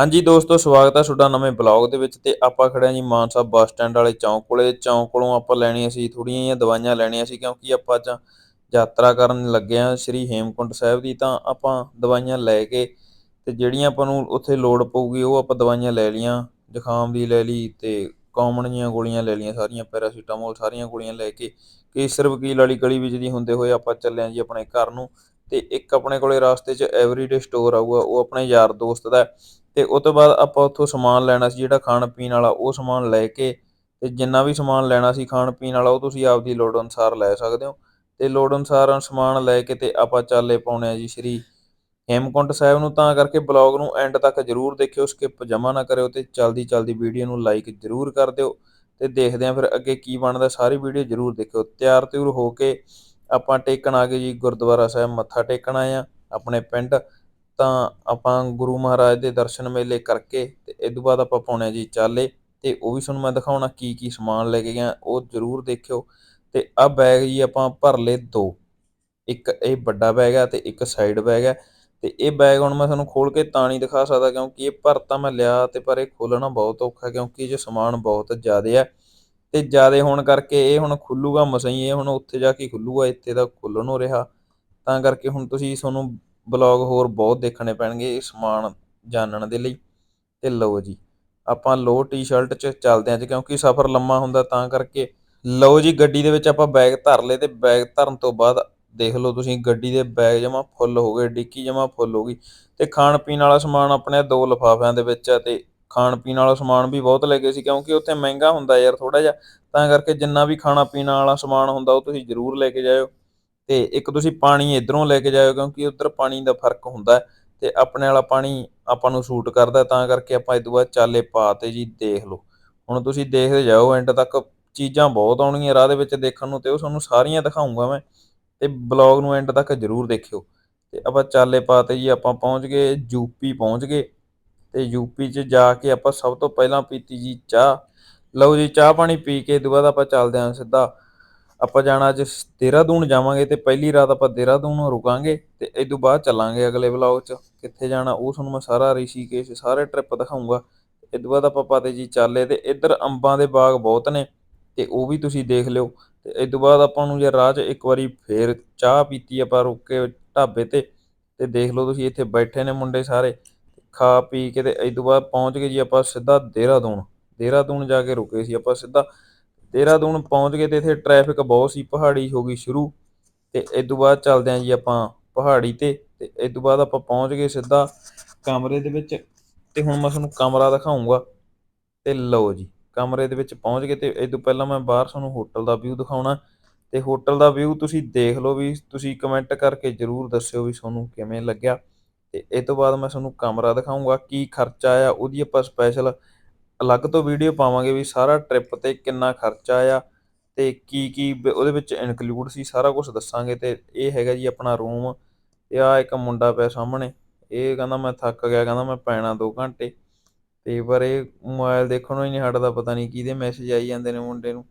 ਹਾਂਜੀ ਦੋਸਤੋ, ਸਵਾਗਤ ਹੈ ਤੁਹਾਡਾ ਨਵੇਂ ਬਲੌਗ ਦੇ ਵਿੱਚ ਤੇ ਆਪਾਂ ਖੜੇ ਹਾਂ ਜੀ ਮਾਨਸਾ ਬੱਸ ਸਟੈਂਡ ਵਾਲੇ ਚੌਂਕ ਕੋਲੇ। ਚੌਂਕ ਕੋਲੋਂ ਆਪਾਂ ਲੈਣੀਆਂ ਸੀ ਥੋੜ੍ਹੀਆਂ ਜਿਹੀਆਂ ਦਵਾਈਆਂ ਲੈਣੀਆਂ ਸੀ ਕਿਉਂਕਿ ਆਪਾਂ ਅੱਜ ਯਾਤਰਾ ਕਰਨ ਲੱਗੇ ਹਾਂ ਸ੍ਰੀ ਹੇਮਕੁੰਟ ਸਾਹਿਬ ਦੀ। ਤਾਂ ਆਪਾਂ ਦਵਾਈਆਂ ਲੈ ਕੇ ਤੇ ਜਿਹੜੀਆਂ ਆਪਾਂ ਨੂੰ ਉੱਥੇ ਲੋੜ ਪਊਗੀ ਉਹ ਆਪਾਂ ਦਵਾਈਆਂ ਲੈ ਲਈਆਂ। ਜ਼ੁਕਾਮ ਦੀ ਲੈ ਲਈ ਤੇ ਕਾਮਨ ਜੀਆਂ ਗੋਲੀਆਂ ਲੈ ਲਈਆਂ, ਸਾਰੀਆਂ ਪੈਰਾਸੀਟਾਮੋਲ ਸਾਰੀਆਂ ਗੋਲੀਆਂ ਲੈ ਕੇ। ਕੇਸਰ, ਵਕੀਲ ਵਾਲੀ ਗਲੀ ਵਿੱਚ ਦੀ ਹੁੰਦੇ ਹੋਏ ਆਪਾਂ ਚੱਲੇ ਹਾਂ ਜੀ ਆਪਣੇ ਘਰ ਨੂੰ ਤੇ ਇੱਕ ਆਪਣੇ ਕੋਲੇ ਰਸਤੇ 'ਚ ਐਵਰੀਡੇ ਸਟੋਰ ਆਊਗਾ, ਉਹ ਆਪਣੇ ਯਾਰ ਦੋਸਤ ਦਾ। ਅਤੇ ਉਹ ਤੋਂ ਬਾਅਦ ਆਪਾਂ ਉੱਥੋਂ ਸਮਾਨ ਲੈਣਾ ਸੀ, ਜਿਹੜਾ ਖਾਣ ਪੀਣ ਵਾਲਾ, ਉਹ ਸਮਾਨ ਲੈ ਕੇ ਅਤੇ ਜਿੰਨਾ ਵੀ ਸਮਾਨ ਲੈਣਾ ਸੀ ਖਾਣ ਪੀਣ ਵਾਲਾ, ਉਹ ਤੁਸੀਂ ਆਪਦੀ ਲੋੜ ਅਨੁਸਾਰ ਲੈ ਸਕਦੇ ਹੋ। ਅਤੇ ਲੋੜ ਅਨੁਸਾਰ ਸਮਾਨ ਲੈ ਕੇ ਤੇ ਆਪਾਂ ਚਾਲੇ ਪਾਉਣੇ ਹਾਂ ਜੀ ਸ਼੍ਰੀ ਹੇਮਕੁੰਟ ਸਾਹਿਬ ਨੂੰ। ਤਾਂ ਕਰਕੇ ਬਲੌਗ ਨੂੰ ਐਂਡ ਤੱਕ ਜਰੂਰ ਦੇਖਿਓ, ਸਕਿਪ ਜਮਾ ਨਾ ਕਰਿਓ ਅਤੇ ਚਲਦੀ ਚਲਦੀ ਵੀਡੀਓ ਨੂੰ ਲਾਈਕ ਜਰੂਰ ਕਰ ਦਿਓ ਅਤੇ ਦੇਖਦੇ ਹਾਂ ਫਿਰ ਅੱਗੇ ਕੀ ਬਣਦਾ। ਸਾਰੀ ਵੀਡੀਓ ਜਰੂਰ ਦੇਖਿਓ। ਤਿਆਰ ਤਿਉਰ ਹੋ ਕੇ ਆਪਾਂ ਟੇਕਣ ਆ ਗਏ ਜੀ ਗੁਰਦੁਆਰਾ ਸਾਹਿਬ, ਮੱਥਾ ਟੇਕਣ ਆਏ ਆ ਆਪਣੇ ਪਿੰਡ। ਤਾਂ ਆਪਾਂ ਗੁਰੂ ਮਹਾਰਾਜ ਦੇ ਦਰਸ਼ਨ ਮੇਲੇ ਕਰਕੇ ਤੇ ਇਹ ਤੋਂ ਬਾਅਦ ਆਪਾਂ ਪਾਉਣੇ ਜੀ ਚਾਲੇ ਤੇ ਉਹ ਵੀ ਤੁਹਾਨੂੰ ਮੈਂ ਦਿਖਾਉਣਾ ਕੀ ਕੀ ਸਮਾਨ ਲੈ ਕੇ ਗਿਆ, ਉਹ ਜਰੂਰ ਦੇਖਿਓ। ਤੇ ਆ ਬੈਗ ਜੀ ਆਪਾਂ ਭਰ ਲਏ ਦੋ, ਇੱਕ ਇਹ ਵੱਡਾ ਬੈਗ ਆ ਤੇ ਇੱਕ ਸਾਈਡ ਬੈਗ ਆ। ਤੇ ਇਹ ਬੈਗ ਹੁਣ ਮੈਂ ਤੁਹਾਨੂੰ ਖੋਲ ਕੇ ਤਾਂ ਨਹੀਂ ਦਿਖਾ ਸਕਦਾ ਕਿਉਂਕਿ ਇਹ ਭਰ ਤਾਂ ਮੈਂ ਲਿਆ ਤੇ ਪਰ ਇਹ ਖੋਲਣਾ ਬਹੁਤ ਔਖਾ ਕਿਉਂਕਿ ਇਹ 'ਚ ਸਮਾਨ ਬਹੁਤ ਜ਼ਿਆਦਾ ਆ। ਤੇ ਜ਼ਿਆਦਾ ਹੋਣ ਕਰਕੇ ਇਹ ਹੁਣ ਖੁੱਲੂਗਾ ਮਸਾਂ ਹੀ, ਇਹ ਹੁਣ ਉੱਥੇ ਜਾ ਕੇ ਖੁੱਲੂਗਾ ਇੱਥੇ ਤਾਂ ਖੁੱਲਣ ਹੋ ਰਿਹਾ। ਤਾਂ ਕਰਕੇ ਹੁਣ ਤੁਸੀਂ ਤੁਹਾਨੂੰ ਬਲੌਗ ਹੋਰ ਬਹੁਤ ਦੇਖਣੇ ਪੈਣਗੇ ਇਹ ਸਮਾਨ ਜਾਣਨ ਦੇ ਲਈ। ਤੇ ਲਓ ਜੀ, ਆਪਾਂ ਲੋ ਟੀ-ਸ਼ਰਟ 'ਚ ਚੱਲਦੇ ਆਂ ਜੀ, ਕਿਉਂਕਿ ਸਫ਼ਰ ਲੰਮਾ ਹੁੰਦਾ ਤਾਂ ਕਰਕੇ। ਲਓ ਜੀ, ਗੱਡੀ ਦੇ ਵਿੱਚ ਆਪਾਂ ਬੈਗ ਧਰ ਲਏ ਤੇ ਬੈਗ ਧਰਨ ਤੋਂ ਬਾਅਦ ਦੇਖ ਲਓ ਤੁਸੀਂ, ਗੱਡੀ ਦੇ ਬੈਗ ਜਮਾ ਫੁੱਲ ਹੋ ਗਏ, ਡਿੱਕੀ ਜਮਾ ਫੁੱਲ ਹੋ ਗਈ। ਤੇ ਖਾਣ ਪੀਣ ਵਾਲਾ ਸਮਾਨ ਆਪਣੇ ਦੋ ਲਿਫਾਫਿਆਂ ਦੇ ਵਿੱਚ ਆ ਤੇ ਖਾਣ ਪੀਣ ਵਾਲਾ ਸਮਾਨ ਵੀ ਬਹੁਤ ਲੈ ਗਏ ਸੀ, ਕਿਉਂਕਿ ਉੱਥੇ ਮਹਿੰਗਾ ਹੁੰਦਾ ਯਾਰ ਥੋੜਾ ਜਿਹਾ। ਤਾਂ ਕਰਕੇ ਜਿੰਨਾ ਵੀ ਖਾਣਾ ਪੀਣਾ ਵਾਲਾ ਸਮਾਨ ਹੁੰਦਾ ਉਹ ਤੁਸੀਂ ਜ਼ਰੂਰ ਲੈ ਕੇ ਜਾਇਓ। ਤੇ ਇੱਕ ਤੁਸੀਂ ਪਾਣੀ ਇਧਰੋਂ ਲੈ ਕੇ ਜਾਇਓ ਕਿਉਂਕਿ ਉੱਧਰ ਪਾਣੀ ਦਾ ਫ਼ਰਕ ਹੁੰਦਾ ਤੇ ਆਪਣੇ ਵਾਲਾ ਪਾਣੀ ਆਪਾਂ ਨੂੰ ਸੂਟ ਕਰਦਾ ਤਾਂ ਕਰਕੇ ਆਪਾਂ ਇਸ ਤੋਂ ਬਾਅਦ ਚਾਲੇ ਪਾਤੇ ਜੀ ਦੇਖ ਲਓ। ਹੁਣ ਤੁਸੀਂ ਦੇਖਦੇ ਜਾਓ, ਐਂਡ ਤੱਕ ਚੀਜ਼ਾਂ ਬਹੁਤ ਆਉਣਗੀਆਂ ਰਾਹ ਦੇ ਵਿੱਚ ਦੇਖਣ ਨੂੰ ਤੇ ਉਹ ਤੁਹਾਨੂੰ ਸਾਰੀਆਂ ਦਿਖਾਉਂਗਾ ਮੈਂ ਤੇ ਬਲੌਗ ਨੂੰ ਐਂਡ ਤੱਕ ਜਰੂਰ ਦੇਖਿਓ। ਤੇ ਆਪਾਂ ਚਾਲੇ ਪਾਤੇ ਜੀ ਆਪਾਂ ਪਹੁੰਚ ਗਏ ਯੂਪੀ ਪਹੁੰਚ ਗਏ ਤੇ ਯੂਪੀ 'ਚ ਜਾ ਕੇ ਆਪਾਂ ਸਭ ਤੋਂ ਪਹਿਲਾਂ ਪੀਤੀ ਜੀ ਚਾਹ। ਲਓ ਜੀ, ਚਾਹ ਪਾਣੀ ਪੀ ਕੇ ਤੋਂ ਬਾਅਦ ਆਪਾਂ ਚੱਲਦੇ ਆਂ ਸਿੱਧਾ ਆਪਾਂ ਜਾਣਾ ਅੱਜ ਦੇਹਰਾਦੂਨ ਜਾਵਾਂਗੇ ਤੇ ਪਹਿਲੀ ਰਾਤ ਆਪਾਂ ਦੇਹਰਾਦੂਨ ਰੁਕਾਂਗੇ ਤੇ ਇਸ ਤੋਂ ਬਾਅਦ ਚੱਲਾਂਗੇ ਅਗਲੇ ਵਲੌਗ 'ਚ। ਕਿੱਥੇ ਜਾਣਾ ਉਹ ਤੁਹਾਨੂੰ ਮੈਂ ਸਾਰਾ ਰਿਸ਼ੀਕੇਸ਼, ਸਾਰੇ ਟ੍ਰਿਪ ਦਿਖਾਉਂਗਾ ਇਸ ਤੋਂ ਬਾਅਦ ਆਪਾਂ ਪਾਤੇ ਜੀ ਚੱਲੇ ਤੇ ਇੱਧਰ ਅੰਬਾਂ ਦੇ ਬਾਗ ਬਹੁਤ ਨੇ ਤੇ ਉਹ ਵੀ ਤੁਸੀਂ ਦੇਖ ਲਿਓ। ਤੇ ਇਸ ਤੋਂ ਬਾਅਦ ਆਪਾਂ ਨੂੰ ਜੇ ਰਾਹ 'ਚ ਇੱਕ ਵਾਰੀ ਫੇਰ ਚਾਹ ਪੀਤੀ ਆਪਾਂ ਰੁਕ ਕੇ ਢਾਬੇ ਤੇ ਤੇ ਦੇਖ ਲਓ ਤੁਸੀਂ ਇੱਥੇ ਬੈਠੇ ਨੇ ਮੁੰਡੇ ਸਾਰੇ। ਖਾ ਪੀ ਕੇ ਤੇ ਇਸ ਤੋਂ ਬਾਅਦ ਪਹੁੰਚ ਗਏ ਜੀ ਆਪਾਂ ਸਿੱਧਾ ਦੇਹਰਾਦੂਨ। ਦੇਹਰਾਦੂਨ ਜਾ ਕੇ ਰੁਕੇ ਸੀ ਆਪਾਂ ਸਿੱਧਾ। ਦੇਹਰਾਦੂਨ ਪਹੁੰਚ ਗਏ ਤੇ ਇੱਥੇ ਟ੍ਰੈਫਿਕ ਬਹੁਤ ਸੀ, ਪਹਾੜੀ ਹੋ ਗਈ ਸ਼ੁਰੂ ਤੇ ਇਸ ਤੋਂ ਬਾਅਦ ਚੱਲਦੇ ਆਂ ਜੀ ਆਪਾਂ ਪਹਾੜੀ ਤੇ ਤੇ ਇਸ ਤੋਂ ਬਾਅਦ ਆਪਾਂ ਪਹੁੰਚ ਗਏ ਸਿੱਧਾ ਕਮਰੇ ਦੇ ਵਿੱਚ ਤੇ ਹੁਣ ਮੈਂ ਤੁਹਾਨੂੰ ਕਮਰਾ ਦਿਖਾਉਂਗਾ ਤੇ ਲਓ ਜੀ, ਕਮਰੇ ਦੇ ਵਿੱਚ ਪਹੁੰਚ ਗਏ ਤੇ ਇਸ ਤੋਂ ਪਹਿਲਾਂ ਮੈਂ ਬਾਹਰ ਤੁਹਾਨੂੰ ਹੋਟਲ ਦਾ ਵਿਊ ਦਿਖਾਉਣਾ ਤੇ ਹੋਟਲ ਦਾ ਵਿਊ ਤੁਸੀਂ ਦੇਖ ਲਓ ਵੀ ਤੁਸੀਂ ਕਮੈਂਟ ਕਰਕੇ ਜਰੂਰ ਦੱਸਿਓ ਵੀ ਤੁਹਾਨੂੰ ਕਿਵੇਂ ਲੱਗਿਆ ਤੇ ਇਸ ਤੋਂ ਬਾਅਦ ਮੈਂ ਤੁਹਾਨੂੰ ਕਮਰਾ ਦਿਖਾਉਂਗਾ ਕੀ ਖਰਚਾ ਆਇਆ, ਉਹਦੀ ਆਪਾਂ ਸਪੈਸ਼ਲ ਅਲੱਗ ਤੋਂ ਵੀਡੀਓ ਪਾਵਾਂਗੇ ਵੀ ਸਾਰਾ ਟ੍ਰਿਪ ਤੇ ਕਿੰਨਾ ਖਰਚਾ ਆ ਤੇ ਕੀ ਕੀ ਉਹਦੇ ਵਿੱਚ ਇਨਕਲੂਡ ਸੀ, ਸਾਰਾ ਕੁਝ ਦੱਸਾਂਗੇ ਤੇ ਇਹ ਹੈਗਾ ਜੀ ਆਪਣਾ ਰੂਮ ਤੇ ਆ ਇੱਕ ਮੁੰਡਾ ਪਿਆ ਸਾਹਮਣੇ, ਇਹ ਕਹਿੰਦਾ ਮੈਂ ਥੱਕ ਗਿਆ, ਕਹਿੰਦਾ ਮੈਂ ਪੈਣਾ 2 ਘੰਟੇ ਤੇ ਪਰ ਇਹ ਮੋਬਾਈਲ ਨੂੰ ਹੀ ਨਹੀਂ ਹਟਦਾ, ਪਤਾ ਨਹੀਂ ਕਿਹਦੇ ਮੈਸੇਜ ਆਈ ਜਾਂਦੇ ਨੇ ਮੁੰਡੇ ਨੂੰ।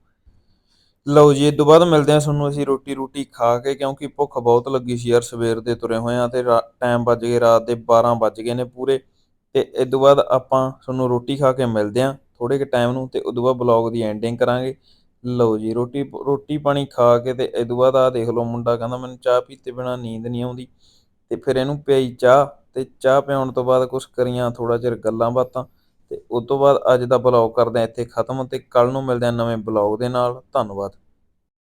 ਲਓ ਜੀ ਇਸ ਤੋਂ ਬਾਅਦ ਮਿਲਦੇ ਹਾਂ ਤੁਹਾਨੂੰ ਅਸੀਂ ਰੋਟੀ ਰੋਟੀ ਖਾ ਕੇ, ਕਿਉਂਕਿ ਭੁੱਖ ਬਹੁਤ ਲੱਗੀ ਸੀ ਯਾਰ, ਸਵੇਰ ਦੇ ਤੁਰੇ ਹੋਏ ਆ ਤੇ ਟਾਈਮ ਵੱਜ ਗਏ, ਰਾਤ ਦੇ 12 ਵੱਜ ਗਏ ਨੇ ਪੂਰੇ। ਤੇ ਇਸ ਤੋਂ ਬਾਅਦ ਆਪਾਂ ਤੁਹਾਨੂੰ ਰੋਟੀ ਖਾ ਕੇ ਮਿਲਦੇ ਆ ਥੋੜੇ ਕਿ ਟਾਈਮ ਨੂੰ ਤੇ ਉਦੋਂ ਬਾਅਦ ਬਲੌਗ ਦੀ ਐਂਡਿੰਗ ਕਰਾਂਗੇ। ਲਓ ਜੀ, ਰੋਟੀ ਰੋਟੀ ਪਾਣੀ ਖਾ ਕੇ ਤੇ ਇਸ ਤੋਂ ਬਾਅਦ ਆ ਦੇਖ ਲਓ ਮੁੰਡਾ ਕਹਿੰਦਾ ਮੈਨੂੰ ਚਾਹ ਪੀਤੇ ਬਿਨਾ ਨੀਂਦ ਨਹੀਂ ਆਉਂਦੀ। ਤੇ ਫਿਰ ਇਹਨੂੰ ਪਿਆਈ ਚਾਹ ਤੇ ਚਾਹ ਪਿਆਉਣ ਤੋਂ ਬਾਅਦ ਕੁਝ ਕਰੀਆਂ ਥੋੜਾ ਚਿਰ ਗੱਲਾਂ ਬਾਤਾਂ ਤੇ ਉਸ ਤੋਂ ਬਾਅਦ ਅੱਜ ਦਾ ਬਲੌਗ ਕਰਦੇ ਆ ਇੱਥੇ ਖਤਮ ਤੇ ਕੱਲ ਨੂੰ ਮਿਲਦੇ ਆ ਨਵੇਂ ਬਲੌਗ ਦੇ ਨਾਲ। ਧੰਨਵਾਦ।